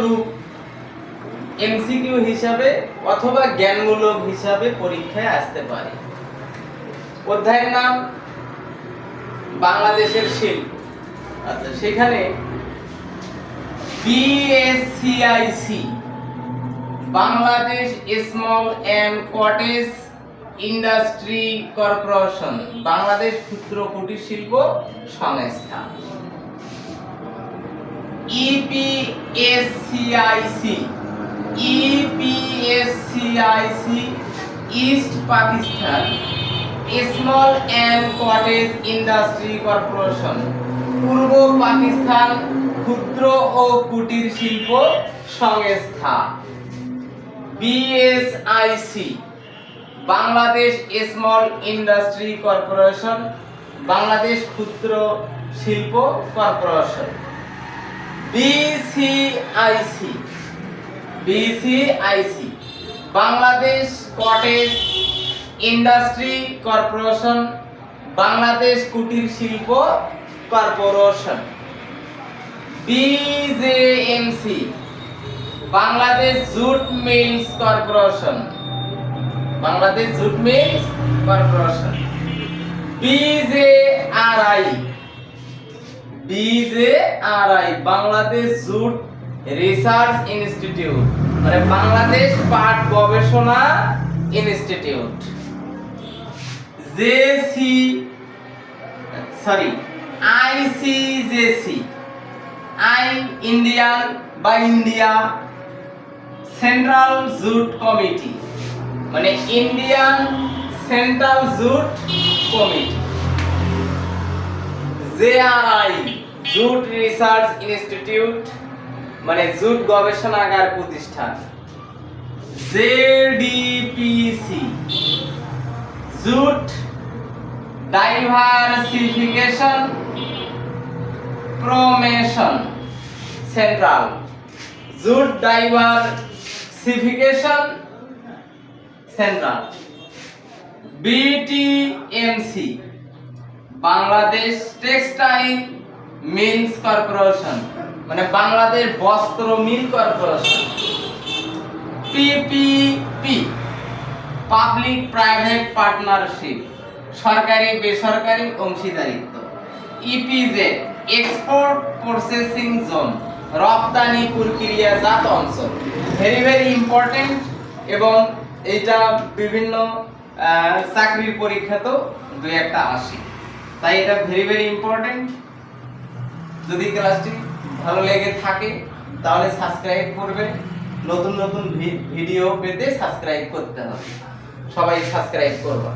রূপ এমসিকিউ হিসাবে অথবা জ্ঞানমূলক হিসাবে পরীক্ষায় আসতে পারে। অধ্যায়ের নাম বাংলাদেশের শিল্প। আচ্ছা সেখানে BSCIC Bangladesh small and cottage industry corporation Bangladesh ক্ষুদ্র কুটির শিল্প সংস্থা। EPSCIC EPSCIC east Pakistan small and cottage industry corporation পূর্ব পাকিস্তান ক্ষুদ্র ও কুটির শিল্প সংস্থা BSIC Bangladesh small industry corporation Bangladesh ক্ষুদ্র শিল্প corporation. BCIC BCIC Bangladesh cottage industry corporation, Bangladesh কুটির শিল্প corporation. BJMC Bangladesh jute mills corporation. Bangladesh jute mills corporation. BJRI BJRI Bangladesh jute research institute মানে বাংলাদেশ পাট গবেষণা institute. JC sorry ICJC I Indian বা India central jute committee মানে Indian central jute committee JRI jute research institute মানে jute গবেষণাগার প্রতিষ্ঠান। JDPC jute diversification promotion central jute diversification central BTMC Bangladesh textile mills corporation মানে বাংলাদেশ বস্ত্র mill corporation. PPP public private partnership, সরকারি বেসরকারি অংশীদারিত্ব। EPZ export processing zone রপ্তানি প্রক্রিয়াজাত অঞ্চল। ভেরি ভেরি ইম্পর্টেন্ট এবং এটা বিভিন্ন চাকরির পরীক্ষাতেও দুই একটা আসে। তাই এটা ভেরি ভেরি ইম্পর্টেন্ট যদি ক্লাসটি ভালো লেগে থাকে, তাহলে সাবস্ক্রাইব করবে। নতুন নতুন ভিডিও পেতে সাবস্ক্রাইব করতে হবে। সবাই সাবস্ক্রাইব করবে।